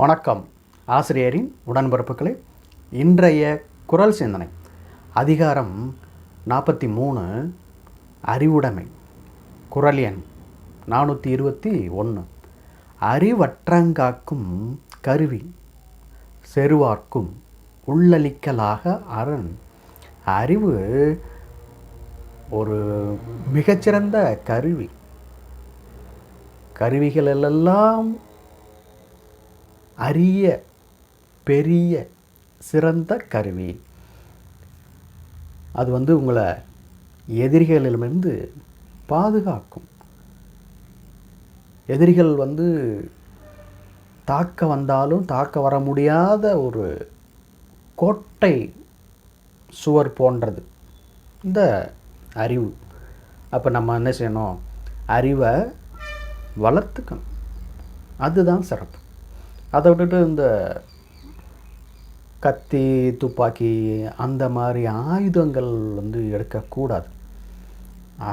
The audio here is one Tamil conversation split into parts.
வணக்கம். ஆசிரியரின் உடன்பிறப்புகளே இன்றைய குரல் சிந்தனை. அதிகாரம் நாற்பத்தி மூணு அறிவுடைமை. குரல் எண் நானூற்றி இருபத்தி ஒன்று அறிவற்றங்காக்கும் கருவி செருவார்க்கும் உள்ளளிக்கலாக அரண். அறிவு ஒரு மிகச்சிறந்த கருவி. கருவிகளெல்லாம் அரிய பெரிய சிறந்த கருவி. அது வந்து உங்களை எதிரிகளிடமிருந்து பாதுகாக்கும். எதிரிகள் வந்து தாக்க வந்தாலும் தாக்க வர முடியாத ஒரு கோட்டை சுவர் போன்றது. இந்த அறிவு. அப்போ நம்ம என்ன செய்யணும்? அறிவை வளர்த்துக்கணும். அதுதான் சிறப்பு. அதை விட்டுட்டு இந்த கத்தி துப்பாக்கி அந்த மாதிரி ஆயுதங்கள் வந்து எடுக்கக்கூடாது.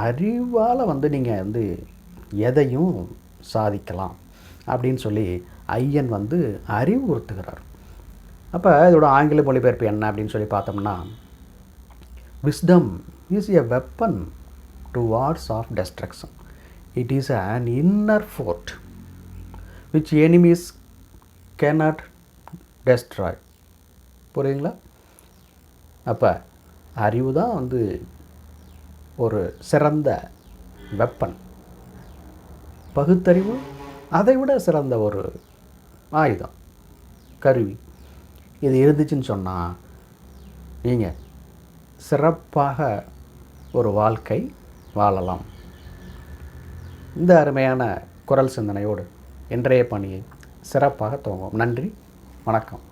அறிவால் வந்து நீங்கள் வந்து எதையும் சாதிக்கலாம் அப்படின்னு சொல்லி ஐயன் வந்து அறிவுறுத்துகிறார். அப்போ இதோட ஆங்கில மொழிபெயர்ப்பு என்ன அப்படின்னு சொல்லி பார்த்தோம்னா wisdom is a weapon to wars of destruction it is an inner fort which enemies cannot destroy புரியுங்களா அப்போ அறிவு தான் வந்து ஒரு சிறந்த வெப்பன் பகுத்தறிவு அதை விட சிறந்த ஒரு ஆயுதம். கருவி. இது இருந்துச்சுன்னு சொன்னால் நீங்கள் சிறப்பாக ஒரு வாழ்க்கை வாழலாம். இந்த அருமையான குரல் சிந்தனையோடு இன்றைய பணியை சிறப்பாக துவங்கும் நன்றி. வணக்கம்.